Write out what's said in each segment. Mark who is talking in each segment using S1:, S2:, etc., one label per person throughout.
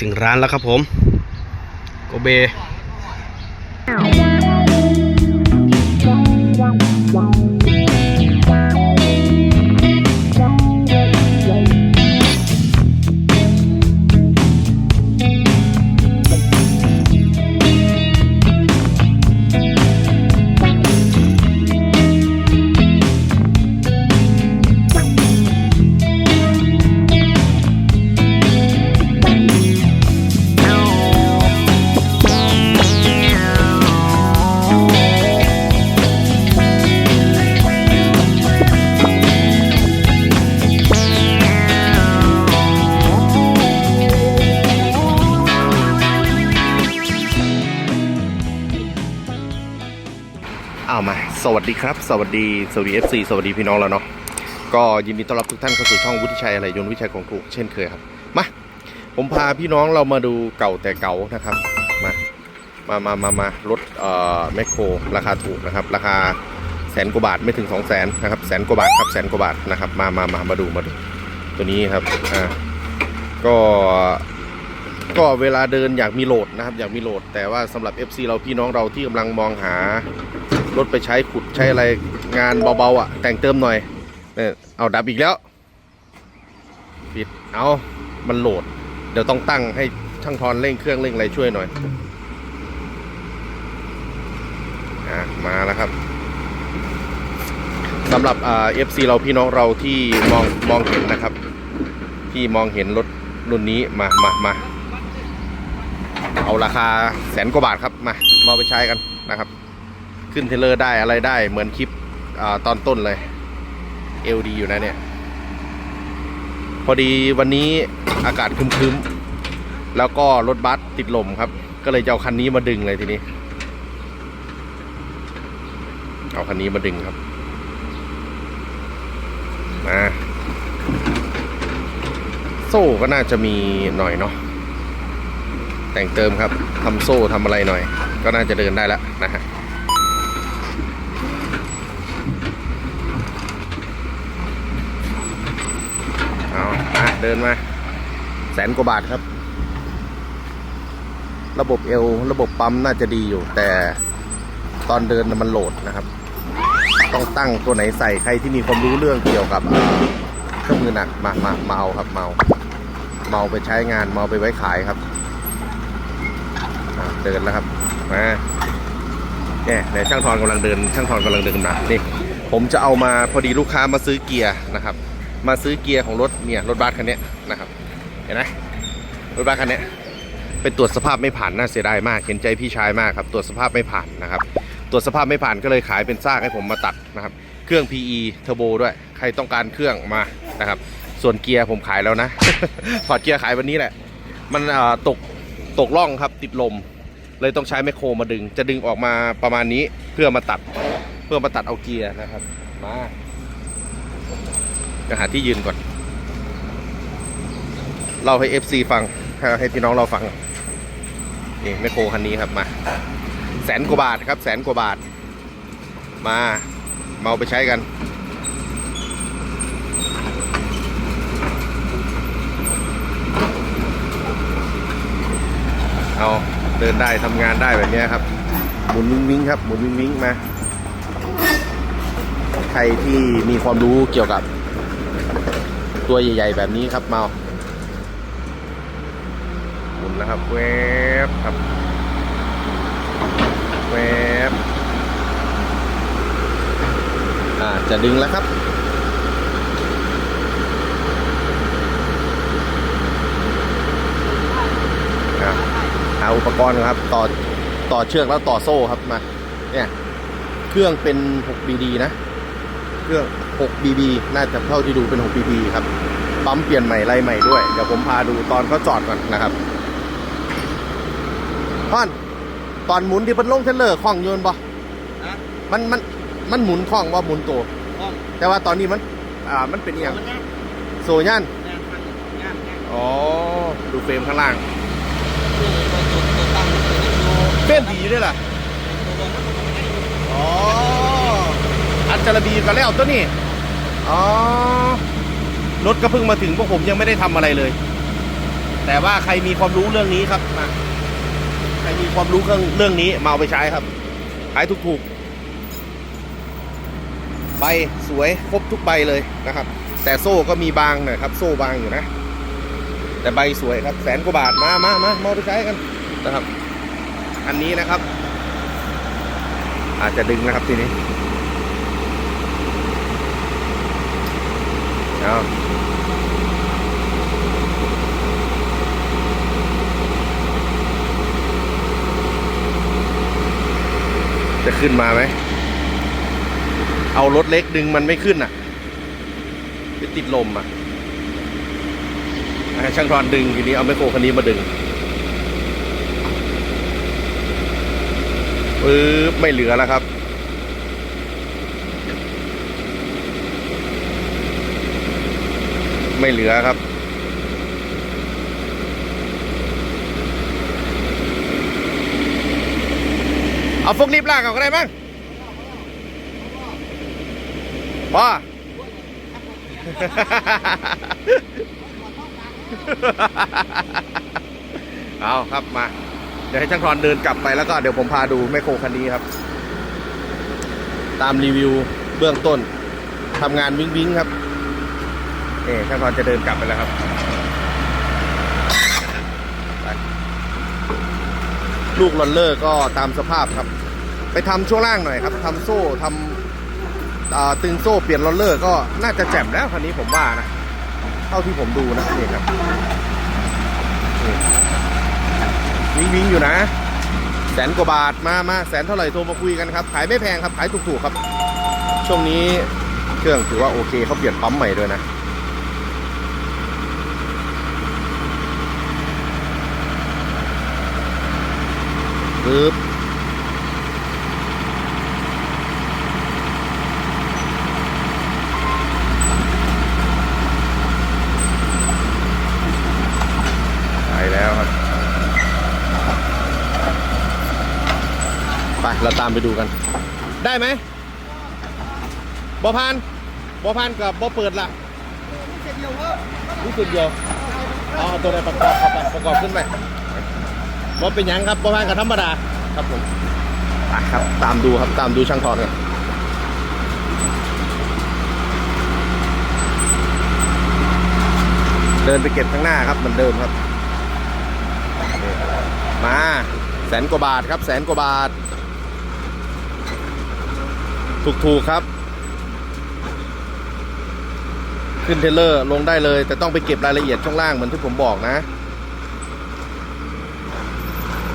S1: ถึงร้านแล้วครับผม โกเบ สวัสดีครับ สวัสดีสวัสดี FC สวัสดีพี่น้องแล้วเนาะก็ยินดีต้อนรับทุกท่านเข้าสู่ช่องวุฒิชัยอะไรยนต์วิชัยของถูกเช่นเคยครับมาผมพาพี่น้องเรามาดูเก่าแต่เก่านะครับมามามามามารถเอ่อแมคโครราคาถูกนะครับ ราคาแสนกว่าบาทไม่ถึง2 0 0แสนนะครับแสนกว่าบาทครับแสนกว่าบาทนะครับมามามามาดูมาดูตัวนี้ครับอ่าก็ก็เวลาเดินอยากมีโหลดนะครับอยากมีโหลด แต่ว่าสำหรับ FC เราพี่น้องเราที่กำลังมองหา รถไปใช้ขุดใช้อะไรงานเบาๆอะ แต่งเติมหน่อยเนี่ยเอาดับอีกแล้ว ปิดเอามันโหลด เดี๋ยวต้องตั้งให้ช่างทอนเร่งเครื่องเร่งอะไรช่วยหน่อยอะมาแล้วครับสำหรับเอ่า FC เราพี่น้องเราที่มองมองเห็นนะครับ ที่มองเห็นรถรุ่นนี้มามามาเอาราคาแสนกว่าบาทครับมามาไปใช้กันนะครับ ขึ้นเทรลเลอร์ได้อะไรได้เหมือนคลิปอตอนต้นเลยเอลดีอยู่นะเนี่ย พอดีวันนี้อากาศคึมๆ แล้วก็รถบัสติดลมครับ ก็เลยจะเอาคันนี้มาดึงเลยทีนี้ เอาคันนี้มาดึงครับมาโซ่ก็น่าจะมีหน่อยเนาะแต่งเติมครับทำโซ่ทำอะไรหน่อย ก็น่าจะเดินได้แล้วนะฮะ เอามา เดินมา แสนกว่าบาทครับ ระบบเอวระบบปั๊มน่าจะดีอยู่ แต่ตอนเดินมันโหลดนะครับ ต้องตั้งตัวไหนใส่ใครที่มีความรู้เรื่องเกี่ยวกับเครื่องมือหนักมามามาเมาครับเมาเมาไปใช้งานเมาไปไว้ขายครับเดินแล้วครับมาเนี่ยไหนช่างทอนกำลังเดินช่างทอนกำลังเดินมานี่ผมจะเอามาพอดีลูกค้ามาซื้อเกียร์นะครับ มาซื้อเกียร์ของรถเนี่ยรถบัสคันนี้นะครับ เห็นไหมรถบัสคันนี้ยเป็นตรวจสภาพไม่ผ่านน่าเสียดายมากเห็นใจพี่ชายมากครับตรวจสภาพไม่ผ่านนะครับ ตรวจสภาพไม่ผ่านก็เลยขายเป็นซากให้ผมมาตัดนะครับ เครื่อง PE เทอร์โบด้วย ใครต้องการเครื่องมานะครับ ส่วนเกียร์ผมขายแล้วนะถอดเกียร์ขายวันนี้แหละ มันตกตกล่องครับติดลม เลยต้องใช้แมคโครมาดึง จะดึงออกมาประมาณนี้เพื่อมาตัดเพื่อมาตัดเอาเกียร์นะครับ มา จะหาที่ยืนก่อน เล่าให้ FC ฟังให้ให้พี่น้องเราฟัง นี่แมคโครคันนี้ครับมา แสนกว่าบาทครับ แสนกว่าบาท มาเอาไปใช้กัน เอาเดินได้ทำงานได้แบบนี้ครับ หมุนวิงวิงครับ หมุนวิงวิงมา ใครที่มีความรู้เกี่ยวกับ ตัวใหญ่ ๆ แบบนี้ครับเมาหมุนนะครับแวบครับแวบอ่าจะดึงแล้วครับอะหาอุปกรณ์ครับต่อต่อเชือกแล้วต่อโซ่ครับมาเนี่ยเครื่องเป็น 6BD นะ เครื่อง 6BB น่าจะเท่าที่ดูเป็น 6BB ครับปั๊มเปลี่ยนใหม่ไล่ใหม่ด้วย เดี๋ยวผมพาดูตอนเขาจอดก่อนนะครับพ่อนตอนหมุนที่มันลงเทรลเลอร์คล่องโยนบ่
S2: ฮะ
S1: มันมันมันหมุนคล่องว่าหมุนตัว
S2: ห้อง
S1: แต่ว่าตอนนี้มัน อ่ามันเป็นอหย่าง
S2: มันงาน
S1: โซยัน
S2: งานพันงานงาน
S1: อ๋อดูเฟรมข้างล่าง
S2: คือตัวตัวตัวตั้งตัวนี้อยู่
S1: เฟ้มดีด้วยล่ะ
S2: ตัวบนนั้นมันไม่ได้อยู่
S1: อ๋ออัน จารบีกันแล้วตัวนี้อ๋อรถก็เพิ่งมาถึงพวกผมยังไม่ได้ทำอะไรเลย แต่ว่าใครมีความรู้เรื่องนี้ครับมาใครมีความรู้เรื่องเรื่องนี้มาเอาไปใช้ครับขายถูกๆใบสวยครบทุกใบเลยนะครับ แต่โซ่ก็มีบางหน่อยครับ โซ่บางอยู่นะ แต่ใบสวยครับแสนกว่าบาทมามามามาเอาไปใช้กันนะครับ อันนี้นะครับ อาจจะดึงนะครับทีนี้ เอาจะขึ้นมาไหม เอารถเล็กดึงมันไม่ขึ้นอะ ไปติดลมอะให้ช่างทอนดึงทีนี้เอาไมโครคันนี้มาดึงปึ๊บไม่เหลือแล้วครับ ไม่เหลือครับ เอาฟกลิฟต์ลากออกก็ได้มั้งพ่อเอาครับมา เดี๋ยวให้ช่างทอนเดินกลับไปแล้วก็เดี๋ยวผมพาดูแมคโครคันนี้ครับ ตามรีวิวเบื้องต้นทำงานวิ้งวิ้งๆครับ นี่ช่างทอนจะเดินกลับไปแล้วครับลูกลอนเลอร์ก็ตามสภาพครับ ไปทำช่วงล่างหน่อยครับทำโซ่ทำอ่าตึงโซ่เปลี่ยนลอนเลอร์ก็น่าจะแจ่มแล้วคันนี้ผมว่านะเท่าที่ผมดูนะนี่ครับวิ่งวิ่งอยู่นะ แสนกว่าบาทมามาแสนเท่าไหร่โทรมาคุยกันครับขายไม่แพงครับขายถูกๆครับ ช่วงนี้เครื่องถือว่าโอเคเขาเปลี่ยนปั๊มใหม่ด้วยนะ ปึ๊บไปแล้วครับ ไป เราตามไปดูกัน ได้ไหมบอพันบอพันกับบอเปิดละรู้สึกเดียวเอาเอาตัวไหนประกอบเข้าไปประกอบขึ้นไป บอเป็นหยังครับบอพันกับธรรมดาครับผมไปครับ ตามดูครับตามดูช่างทอนกันเดินไปเก็บข้างหน้าครับเหมือนเดิมครับ มาแสนกว่าบาทครับ แสนกว่าบาท ถูกๆครับ ขึ้นเทเลอร์ลงได้เลย แต่ต้องไปเก็บรายละเอียดช่วงล่างเหมือนที่ผมบอกนะ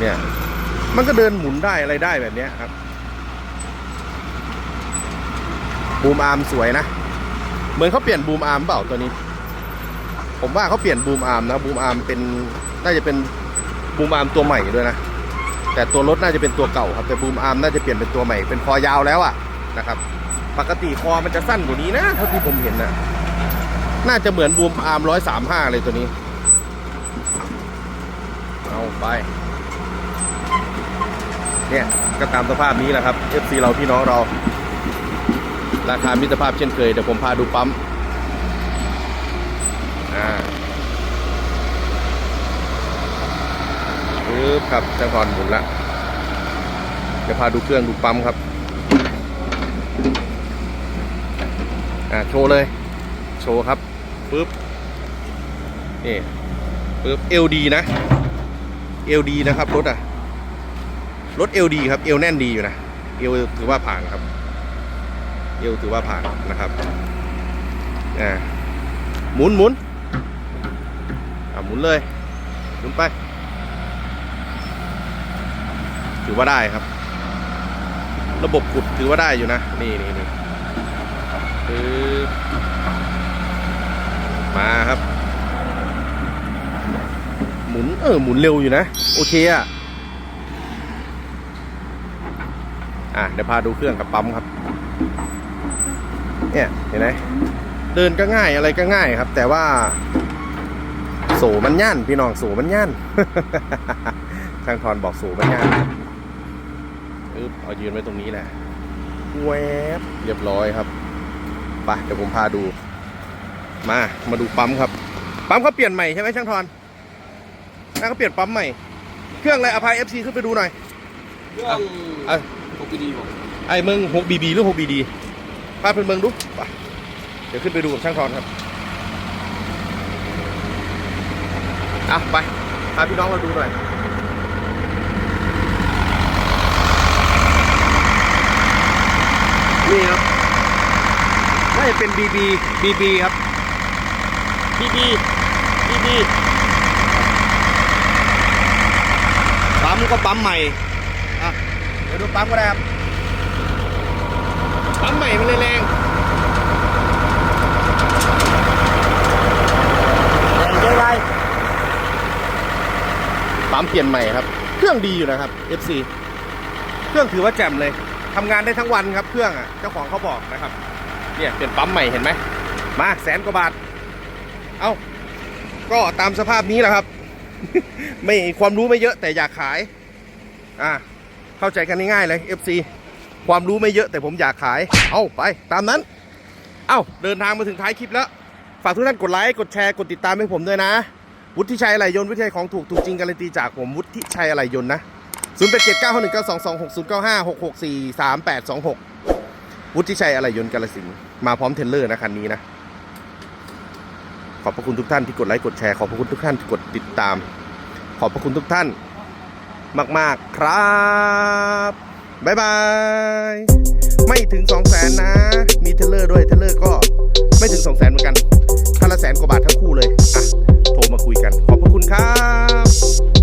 S1: เนี่ย มันก็เดินหมุนได้อะไรได้แบบเนี้ยครับบูมอาร์มสวยนะ เหมือนเขาเปลี่ยนบูมอาร์มเปล่าตัวนี้ ผมว่าเขาเปลี่ยนบูมอาร์มนะบูมอาร์มเป็นน่าจะเป็นบูมอาร์มตัวใหม่ด้วยนะแต่ตัวรถน่าจะเป็นตัวเก่าครับแต่บูมอาร์มน่าจะเปลี่ยนเป็นตัวใหม่เป็นคอยาวแล้วอะนะครับ ปกติคอมันจะสั้นกว่านี้นะเท่าที่ผมเห็นนะน่าจะเหมือนบูมอาร์มร้อยสามห้าเลยตัวนี้ เอาไป เนี่ยก็ตามสภาพนี้แหละครับ FC เราพี่น้องเรา ราคามิตรภาพเช่นเคยเดี๋ยวผมพาดูปั๊มอ่าปึ๊บครับจะถอนหมุนละจะพาดูเครื่องดูปั๊มครับอ่าโชว์เลย โชว์ครับปึ๊บนี่ปึ๊บ LD นะ LD นะครับรถอะ รถ LD ครับเอวแน่นดีอยู่นะเอวถือว่าผ่านครับเอวถือว่าผ่านนะครับอ่าหมุนหมุนอ่าหมุนเลยหมุนไป ถือว่าได้ครับ ระบบขุดถือว่าได้อยู่นะ นี่นี่นี่มาครับ หมุนเออหมุนเร็วอยู่นะ โอเคอะ อะเดี๋ยวพาดูเครื่องกับปั๊มครับ เนี่ยเห็นไหมเดินก็ง่ายอะไรก็ง่ายครับ แต่ว่า โสมันย่านพี่น้องโสมันย่านช่างทอนบอกโสมันย่านอึ๊บเอายืนไว้ตรงนี้แหละแวบเรียบร้อยครับไปเดี๋ยวผมพาดู มามาดูปั๊มครับ ปั๊มเขาเปลี่ยนใหม่ใช่ไหมช่างทอนนะเขาเปลี่ยนปั๊มใหม่ เครื่องอะไรอภัยเอฟซีขึ้นไปดูหน่อย
S2: เครื่อง
S1: เอ้ย
S2: ปกติบอก
S1: ไอ้มึง 6BB หรือ 6BD พาเป็นเมืองดูไปเดี๋ยวขึ้นไปดูกับช่างทอนครับอะไปพาพี่น้องเราดูหน่อย
S2: นี่ครับน่าจะเป็น BB BB ครับ BB BB ปั๊มก็ปั๊มใหม่
S1: อะเดี๋ยวดูปั๊มก็ได้ครับ ปั๊มใหม่มันเลยแรง
S2: แรงเยอะไป
S1: ปั๊มเปลี่ยนใหม่ครับ เครื่องดีอยู่นะครับ FC เครื่องถือว่าแจ่มเลยทำงานได้ทั้งวันครับ เครื่องอะ เจ้าของเขาบอกนะครับ เนี่ยเปลี่ยนปั๊มใหม่เห็นไหม มาแสนกว่าบาท เอ้า ก็ตามสภาพนี้แหละครับ ไม่ความรู้ไม่เยอะแต่อยากขาย อ่า เข้าใจกันง่ายๆเลย FC ความรู้ไม่เยอะแต่ผมอยากขาย เอาไปตามนั้น เอ้าเดินทางมาถึงท้ายคลิปแล้ว ฝากทุกท่านกดไลค์กดแชร์กดติดตามให้ผมด้วยนะ วุฒิชัยอะไหล่ยนต์วิทยาของถูกถูกจริงการันตีจากผมวุฒิชัยอะไหล่ยนต์นะ0 8 7 9 1 9 2 2 6 0 9 5 6 6 4 3 8 2 6 วุฒิชัยอะไหล่ยนต์กาลสินมาพร้อมเทรลเลอร์นะคันนี้นะ ขอบพระคุณทุกท่านที่กดไลค์กดแชร์ขอบพระคุณทุกท่านที่กดติดตาม ขอบพระคุณทุกท่าน มาก ๆ ครับบายบาย ไม่ถึง 2 0 0แสนนะ มีเทเลอร์ด้วย เทเลอร์ก็ไม่ถึง 2 0 0แสนเหมือนกันคันละแสนกว่าบาททั้งคู่เลย อะ โทรมาคุยกัน ขอบพระคุณครับ